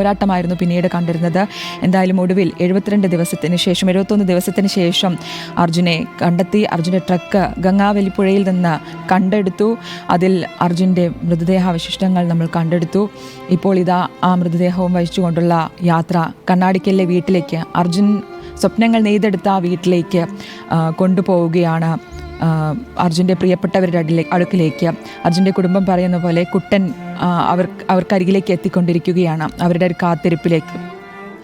പോരാട്ടമായിരുന്നു പിന്നീട് കണ്ടിരുന്നത്. എന്തായാലും ഒടുവിൽ എഴുപത്തിരണ്ട് ദിവസത്തിന് ശേഷം എഴുപത്തൊന്ന് ദിവസത്തിന് ശേഷം അർജുനെ കണ്ടെത്തി അർജുന്റെ ട്രക്ക് ഗംഗാവലിപ്പുഴയിൽ നിന്ന് കണ്ടെടുത്തു. അതിൽ അർജുന്റെ മൃതദേഹാവശിഷ്ടങ്ങൾ നമ്മൾ കണ്ടെടുത്തു. ഇപ്പോൾ ഇതാ ആ മൃതദേഹവും വഹിച്ചുകൊണ്ടുള്ള യാത്ര കണ്ണാടിക്കലിലെ വീട്ടിലേക്ക് അർജുൻ സ്വപ്നങ്ങൾ നെയ്തെടുത്ത ആ വീട്ടിലേക്ക് കൊണ്ടുപോവുകയാണ്. അർജുന്റെ പ്രിയപ്പെട്ടവരുടെ അടിലേ അടുക്കിലേക്ക് അർജുന്റെ കുടുംബം പറയുന്ന പോലെ കുട്ടൻ അവർ അവർക്കരികിലേക്ക് എത്തിക്കൊണ്ടിരിക്കുകയാണ് അവരുടെ ഒരു കാത്തിരിപ്പിലേക്ക്.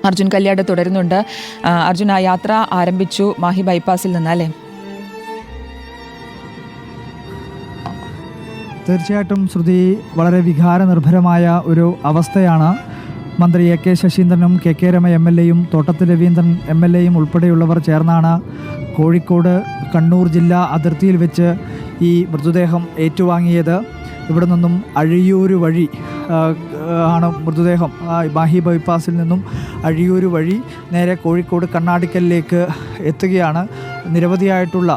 അർജുൻ കല്യാട് തുടരുന്നുണ്ട്. അർജുൻ ആ യാത്ര ആരംഭിച്ചു മാഹി ബൈപ്പാസിൽ നിന്ന് അല്ലേ? തീർച്ചയായിട്ടും ശ്രുതി വളരെ വികാരനിർഭരമായ ഒരു അവസ്ഥയാണ്. മന്ത്രി A K ശശീന്ദ്രനും K K Rama M L എയും തോട്ടത്തിൽ രവീന്ദ്രൻ എം എൽ എയും ഉൾപ്പെടെയുള്ളവർ ചേർന്നാണ് കോഴിക്കോട് കണ്ണൂർ ജില്ലാ അതിർത്തിയിൽ വെച്ച് ഈ മൃതദേഹം ഏറ്റുവാങ്ങിയത്. ഇവിടെ നിന്നും അഴിയൂർ വഴി ആണ് മൃതദേഹം. മാഹി ബൈപ്പാസിൽ നിന്നും അഴിയൂർ വഴി നേരെ കോഴിക്കോട് കണ്ണാടിക്കലിലേക്ക് എത്തുകയാണ്. നിരവധിയായിട്ടുള്ള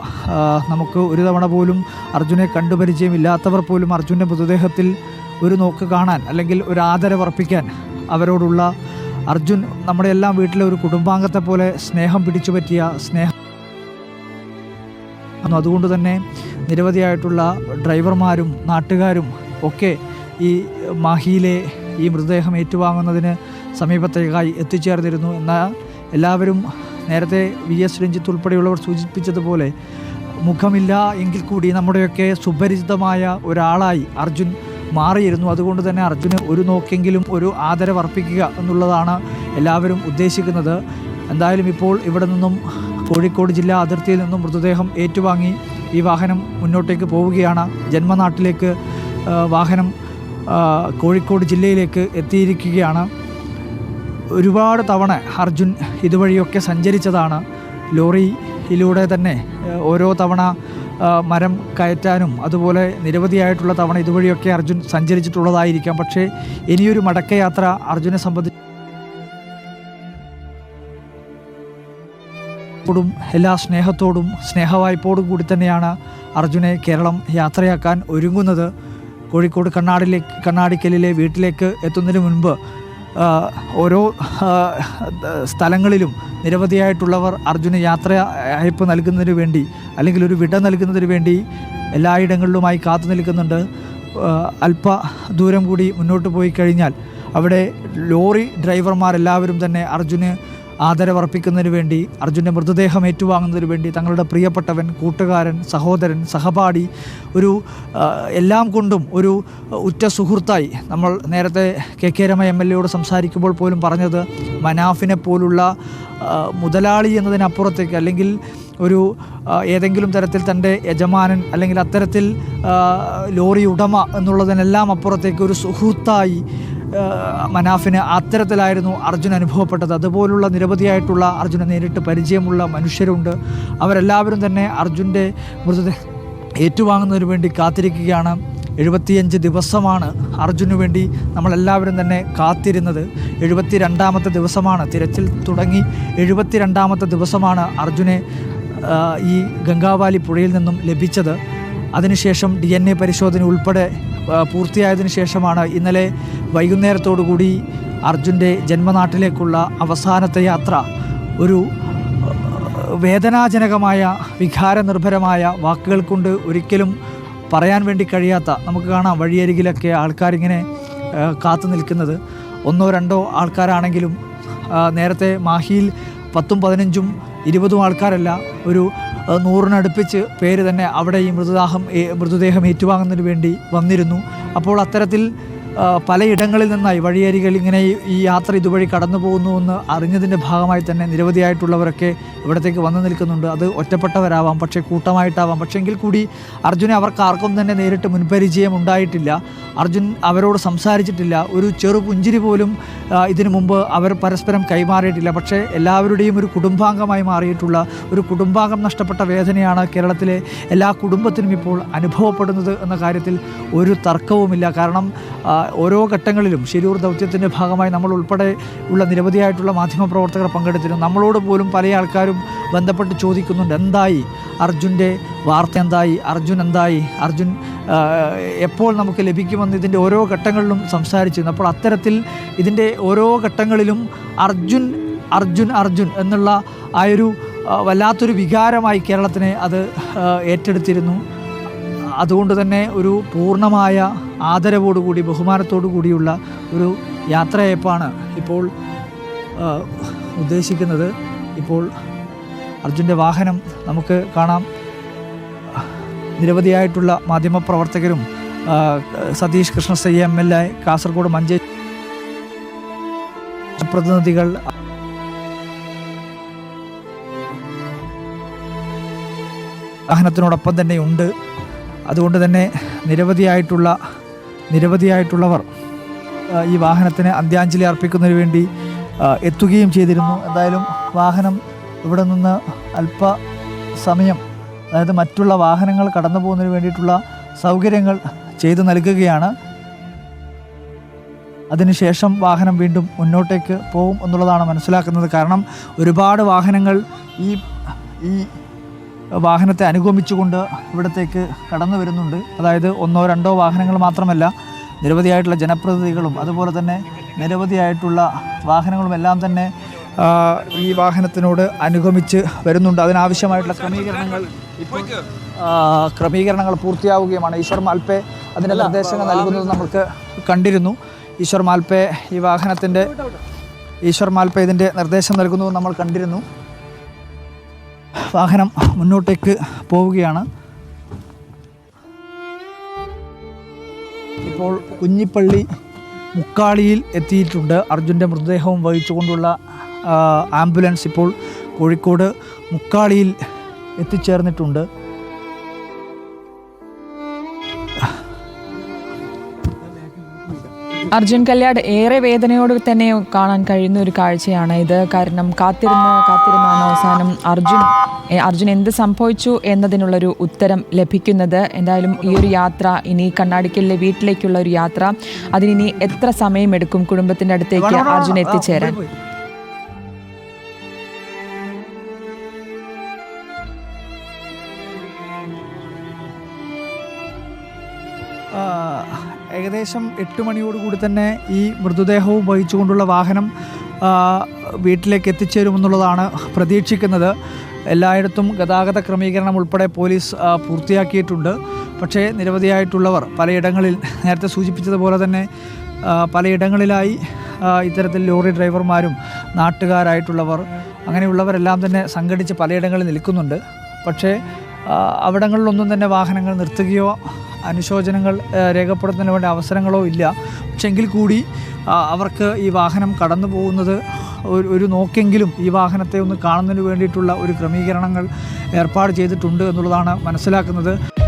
നമുക്ക് ഒരു തവണ പോലും അർജുനെ കണ്ടുപരിചയമില്ലാത്തവർ പോലും അർജുന്റെ മൃതദേഹത്തിൽ ഒരു നോക്ക് കാണാൻ അല്ലെങ്കിൽ ഒരു ആദരവർപ്പിക്കാൻ അവരോടുള്ള അർജുൻ നമ്മുടെ എല്ലാം വീട്ടിലെ ഒരു കുടുംബാംഗത്തെ പോലെ സ്നേഹം പിടിച്ചു പറ്റിയ സ്നേഹം അന്ന് അതുകൊണ്ട് തന്നെ നിരവധിയായിട്ടുള്ള ഡ്രൈവർമാരും നാട്ടുകാരും ഒക്കെ ഈ മാഹിയിലെ ഈ മൃതദേഹം ഏറ്റുവാങ്ങുന്നതിന് സമീപത്തേക്കായി എത്തിച്ചേർന്നിരുന്നു. എന്നാൽ എല്ലാവരും നേരത്തെ വി എസ് രഞ്ജിത്ത് ഉൾപ്പെടെയുള്ളവർ സൂചിപ്പിച്ചതുപോലെ മുഖമില്ല എങ്കിൽ കൂടി നമ്മുടെയൊക്കെ സുപരിചിതമായ ഒരാളായി അർജുൻ മാറിയിരുന്നു. അതുകൊണ്ട് തന്നെ അർജുന് ഒരു നോക്കെങ്കിലും ഒരു ആദരവർപ്പിക്കുക എന്നുള്ളതാണ് എല്ലാവരും ഉദ്ദേശിക്കുന്നത്. എന്തായാലും ഇപ്പോൾ ഇവിടെ നിന്നും കോഴിക്കോട് ജില്ലാ അതിർത്തിയിൽ നിന്നും മൃതദേഹം ഏറ്റുവാങ്ങി ഈ വാഹനം മുന്നോട്ടേക്ക് പോവുകയാണ്. ജന്മനാട്ടിലേക്ക് വാഹനം കോഴിക്കോട് ജില്ലയിലേക്ക് എത്തിയിരിക്കുകയാണ്. ഒരുപാട് തവണ അർജുൻ ഇതുവഴിയൊക്കെ സഞ്ചരിച്ചതാണ്. ലോറിയിലൂടെ തന്നെ ഓരോ തവണ മരം കയറ്റാനും അതുപോലെ നിരവധിയായിട്ടുള്ള തവണ ഇതുവഴിയൊക്കെ അർജുൻ സഞ്ചരിച്ചിട്ടുള്ളതായിരിക്കാം. പക്ഷേ ഇനിയൊരു മടക്കയാത്ര അർജുനെ സംബന്ധിച്ച് ോടും എല്ലാ സ്നേഹത്തോടും സ്നേഹവായ്പോടും കൂടി തന്നെയാണ് അർജുനെ കേരളം യാത്രയാക്കാൻ ഒരുങ്ങുന്നത്. കോഴിക്കോട് കണ്ണാടിലേക്ക് കണ്ണാടിക്കലിലെ വീട്ടിലേക്ക് എത്തുന്നതിന് മുൻപ് ഓരോ സ്ഥലങ്ങളിലും നിരവധിയായിട്ടുള്ളവർ അർജുന് യാത്ര അയപ്പ് നൽകുന്നതിന് വേണ്ടി അല്ലെങ്കിൽ ഒരു വിട നൽകുന്നതിന് വേണ്ടി എല്ലായിടങ്ങളിലുമായി കാത്തു നിൽക്കുന്നുണ്ട്. അല്പ ദൂരം കൂടി മുന്നോട്ട് പോയി കഴിഞ്ഞാൽ അവിടെ ലോറി ഡ്രൈവർമാരെല്ലാവരും തന്നെ അർജുന് ആദരവർപ്പിക്കുന്നതിന് വേണ്ടി അർജുന്റെ മൃതദേഹം ഏറ്റുവാങ്ങുന്നതിന് വേണ്ടി തങ്ങളുടെ പ്രിയപ്പെട്ടവൻ കൂട്ടുകാരൻ സഹോദരൻ സഹപാഠി ഒരു എല്ലാം കൊണ്ടും ഒരു ഉറ്റ സുഹൃത്തായി നമ്മൾ നേരത്തെ K K Rama M L എയോട് സംസാരിക്കുമ്പോൾ പോലും പറഞ്ഞത് മനാഫിനെ പോലുള്ള മുതലാളി എന്നതിനപ്പുറത്തേക്ക് അല്ലെങ്കിൽ ഒരു ഏതെങ്കിലും തരത്തിൽ തന്റെ യജമാനൻ അല്ലെങ്കിൽ അത്തരത്തിൽ ലോറി ഉടമ എന്നുള്ളതിനെല്ലാം അപ്പുറത്തേക്ക് ഒരു സുഹൃത്തായി മനാഫിന് അത്തരത്തിലായിരുന്നു അർജുൻ അനുഭവപ്പെട്ടത്. അതുപോലുള്ള നിരവധിയായിട്ടുള്ള അർജുനെ നേരിട്ട് പരിചയമുള്ള മനുഷ്യരുണ്ട്. അവരെല്ലാവരും തന്നെ അർജുന്റെ മൃതദേഹം ഏറ്റുവാങ്ങുന്നതിന് വേണ്ടി കാത്തിരിക്കുകയാണ്. എഴുപത്തിയഞ്ച് ദിവസമാണ് അർജുനു വേണ്ടി നമ്മളെല്ലാവരും തന്നെ കാത്തിരുന്നത്. എഴുപത്തി രണ്ടാമത്തെ ദിവസമാണ് തിരച്ചിൽ തുടങ്ങി. എഴുപത്തി രണ്ടാമത്തെ ദിവസമാണ് അർജുനെ ഈ ഗംഗാവാലി പുഴയിൽ നിന്നും ലഭിച്ചത്. അതിനുശേഷം ഡി എൻ എ പരിശോധന ഉൾപ്പെടെ പൂർത്തിയായതിനു ശേഷമാണ് ഇന്നലെ വൈകുന്നേരത്തോടുകൂടി അർജുന്റെ ജന്മനാട്ടിലേക്കുള്ള അവസാനത്തെ യാത്ര ഒരു വേദനാജനകമായ വികാരനിർഭരമായ വാക്കുകൾ കൊണ്ട് ഒരിക്കലും പറയാൻ വേണ്ടി കഴിയാത്ത നമുക്ക് കാണാം വഴിയരികിലൊക്കെ ആൾക്കാരിങ്ങനെ കാത്തു നിൽക്കുന്നത്. ഒന്നോ രണ്ടോ ആൾക്കാരാണെങ്കിലും നേരത്തെ മാഹിയിൽ പത്തും പതിനഞ്ചും ഇരുപതും ആൾക്കാരല്ല ഒരു നൂറിനടുപ്പിച്ച് പേര് തന്നെ അവിടെ ഈ മൃതദേഹം മൃതദേഹം ഏറ്റുവാങ്ങുന്നതിന് വേണ്ടി വന്നിരുന്നു. അപ്പോൾ അത്തരത്തിൽ പലയിടങ്ങളിൽ നിന്നായി വഴിയരികൾ ഇങ്ങനെ ഈ- യാത്ര ഇതുവഴി കടന്നു പോകുന്നു എന്ന് അറിഞ്ഞതിന്റെ ഭാഗമായി തന്നെ നിരവധിയായിട്ടുള്ളവരൊക്കെ ഇവിടത്തേക്ക് വന്നു നിൽക്കുന്നുണ്ട്. അത് ഒറ്റപ്പെട്ടവരാവാം പക്ഷേ കൂട്ടമായിട്ടാവാം. പക്ഷേ എങ്കിൽ കൂടി അർജുനെ അവർക്ക് ആർക്കും തന്നെ നേരിട്ട് മുൻപരിചയം ഉണ്ടായിട്ടില്ല. അർജുൻ അവരോട് സംസാരിച്ചിട്ടില്ല. ഒരു ചെറു പുഞ്ചിരി പോലും ഇതിനു മുമ്പ് അവർ പരസ്പരം കൈമാറിയിട്ടില്ല. പക്ഷേ എല്ലാവരുടെയും ഒരു കുടുംബാംഗമായി മാറിയിട്ടുള്ള ഒരു കുടുംബാംഗം നഷ്ടപ്പെട്ട വേദനയാണ് കേരളത്തിലെ എല്ലാ കുടുംബത്തിനും ഇപ്പോൾ അനുഭവപ്പെടുന്നത് എന്ന കാര്യത്തിൽ ഒരു തർക്കവുമില്ല. കാരണം ഓരോ ഘട്ടങ്ങളിലും ശിരൂർ ദൗത്യത്തിന്റെ ഭാഗമായി നമ്മൾ ഉൾപ്പെടെ ഉള്ള നിരവധിയായിട്ടുള്ള മാധ്യമപ്രവർത്തകർ പങ്കെടുത്തിരുന്നു. നമ്മളോട് പോലും പല ആൾക്കാരും ബന്ധപ്പെട്ട് ചോദിക്കുന്നുണ്ട് എന്തായി? അർജുന്റെ വാർത്ത എന്തായി? അർജുൻ എന്തായി? അർജുൻ എപ്പോൾ നമുക്ക് ലഭിക്കുമെന്ന് ഇതിന്റെ ഓരോ ഘട്ടങ്ങളിലും സംസാരിച്ചിരുന്നു. അപ്പോൾ അത്തരത്തിൽ ഇതിന്റെ ഓരോ ഘട്ടങ്ങളിലും അർജുൻ അർജുൻ അർജുൻ എന്നുള്ള ആ ഒരു വല്ലാത്തൊരു വികാരമായി കേരളത്തിനെ അത് ഏറ്റെടുത്തിരുന്നു. അതുകൊണ്ട് തന്നെ ഒരു പൂർണമായ ആദരവോടുകൂടി ബഹുമാനത്തോടു കൂടിയുള്ള ഒരു യാത്രയപ്പാണ് ഇപ്പോൾ ഉദ്ദേശിക്കുന്നത്. ഇപ്പോൾ അർജുന്റെ വാഹനം നമുക്ക് കാണാം. നിരവധിയായിട്ടുള്ള മാധ്യമപ്രവർത്തകരും Satheesh കൃഷ്ണസയ്യ M L A Kasaragod Manjeri പ്രതിനിധികൾ വാഹനത്തിനോടൊപ്പം തന്നെ ഉണ്ട്. അതുകൊണ്ട് തന്നെ നിരവധിയായിട്ടുള്ള നിരവധിയായിട്ടുള്ളവർ ഈ വാഹനത്തിന് അന്ത്യാഞ്ജലി അർപ്പിക്കുന്നതിന് വേണ്ടി എത്തുകയും ചെയ്തിരുന്നു. എന്തായാലും വാഹനം ഇവിടെ നിന്ന് അല്പ സമയം അതായത് മറ്റുള്ള വാഹനങ്ങൾ കടന്നു പോകുന്നതിന് വേണ്ടിയിട്ടുള്ള സൗകര്യങ്ങൾ ചെയ്തു നൽകുകയാണ്. അതിനുശേഷം വാഹനം വീണ്ടും മുന്നോട്ടേക്ക് പോകും എന്നുള്ളതാണ് മനസ്സിലാക്കുന്നത്. കാരണം ഒരുപാട് വാഹനങ്ങൾ ഈ ഈ വാഹനത്തെ അനുഗമിച്ചുകൊണ്ട് ഇവിടത്തേക്ക് കടന്നു വരുന്നുണ്ട്. അതായത് ഒന്നോ രണ്ടോ വാഹനങ്ങൾ മാത്രമല്ല നിരവധിയായിട്ടുള്ള ജനപ്രതിനിധികളും അതുപോലെ തന്നെ നിരവധിയായിട്ടുള്ള വാഹനങ്ങളും എല്ലാം തന്നെ ഈ വാഹനത്തിനോട് അനുഗമിച്ച് വരുന്നുണ്ട്. അതിനാവശ്യമായിട്ടുള്ള ക്രമീകരണങ്ങൾ ഇപ്പോൾ ക്രമീകരണങ്ങൾ പൂർത്തിയാവുകയുമാണ്. ഈശ്വർ മാൽപ്പെ അതിന്റെ നിർദ്ദേശങ്ങൾ നൽകുന്നത് നമുക്ക് കണ്ടിരുന്നു. ഈശ്വർ മാൽപ്പെ ഈ വാഹനത്തിന്റെ ഈശ്വർ മാൽപ്പെ ഇതിന്റെ നിർദ്ദേശം നൽകുന്നത് നമ്മൾ കണ്ടിരുന്നു. വാഹനം മുന്നോട്ടേക്ക് പോവുകയാണ്. ഇപ്പോൾ കുഞ്ഞിപ്പള്ളി മുക്കാളിയിൽ എത്തിയിട്ടുണ്ട്. അർജുന്റെ മൃതദേഹവും വഹിച്ചുകൊണ്ടുള്ള ആംബുലൻസ് ഇപ്പോൾ കോഴിക്കോട് മുക്കാളിയിൽ എത്തിച്ചേർന്നിട്ടുണ്ട്. അർജുൻ കല്യാട് ഏറെ വേദനയോട് തന്നെ കാണാൻ കഴിയുന്ന ഒരു കാഴ്ചയാണ് ഇത്. കാരണം കാത്തിരുന്ന് കാത്തിരുന്നാണ് അവസാനം അർജുൻ അർജുൻ എന്ത് സംഭവിച്ചു എന്നതിനുള്ളൊരു ഉത്തരം ലഭിക്കുന്നത്. എന്തായാലും ഈ ഒരു യാത്ര ഇനി കണ്ണാടിക്കലിലെ വീട്ടിലേക്കുള്ള ഒരു യാത്ര അതിനി എത്ര സമയമെടുക്കും കുടുംബത്തിന്റെ അടുത്തേക്ക് അർജുൻ എത്തിച്ചേരാൻ? ഏകദേശം എട്ട് മണിയോടുകൂടി തന്നെ ഈ മൃതദേഹവും വഹിച്ചുകൊണ്ടുള്ള വാഹനം വീട്ടിലേക്ക് എത്തിച്ചേരുമെന്നുള്ളതാണ് പ്രതീക്ഷിക്കുന്നത്. എല്ലായിടത്തും ഗതാഗത ക്രമീകരണം ഉൾപ്പെടെ പോലീസ് പൂർത്തിയാക്കിയിട്ടുണ്ട്. പക്ഷേ നിരവധിയായിട്ടുള്ളവർ പലയിടങ്ങളിൽ നേരത്തെ സൂചിപ്പിച്ചതുപോലെ തന്നെ പലയിടങ്ങളിലായി ഇത്തരത്തിൽ ലോറി ഡ്രൈവർമാരും നാട്ടുകാരായിട്ടുള്ളവർ അങ്ങനെയുള്ളവരെല്ലാം തന്നെ സംഘടിച്ച് പലയിടങ്ങളിൽ നിൽക്കുന്നുണ്ട്. പക്ഷേ അവിടങ്ങളിലൊന്നും തന്നെ വാഹനങ്ങൾ നിർത്തുകയോ അനുശോചനങ്ങൾ രേഖപ്പെടുത്തുന്നതിന് വേണ്ട അവസരങ്ങളോ ഇല്ല. പക്ഷെങ്കിൽ കൂടി അവർക്ക് ഈ വാഹനം കടന്നു പോകുന്നത് ഒരു ഒരു നോക്കെങ്കിലും ഈ വാഹനത്തെ ഒന്ന് കാണുന്നതിന് വേണ്ടിയിട്ടുള്ള ഒരു ക്രമീകരണങ്ങൾ ഏർപ്പാട് ചെയ്തിട്ടുണ്ട് എന്നുള്ളതാണ് മനസ്സിലാക്കുന്നത്.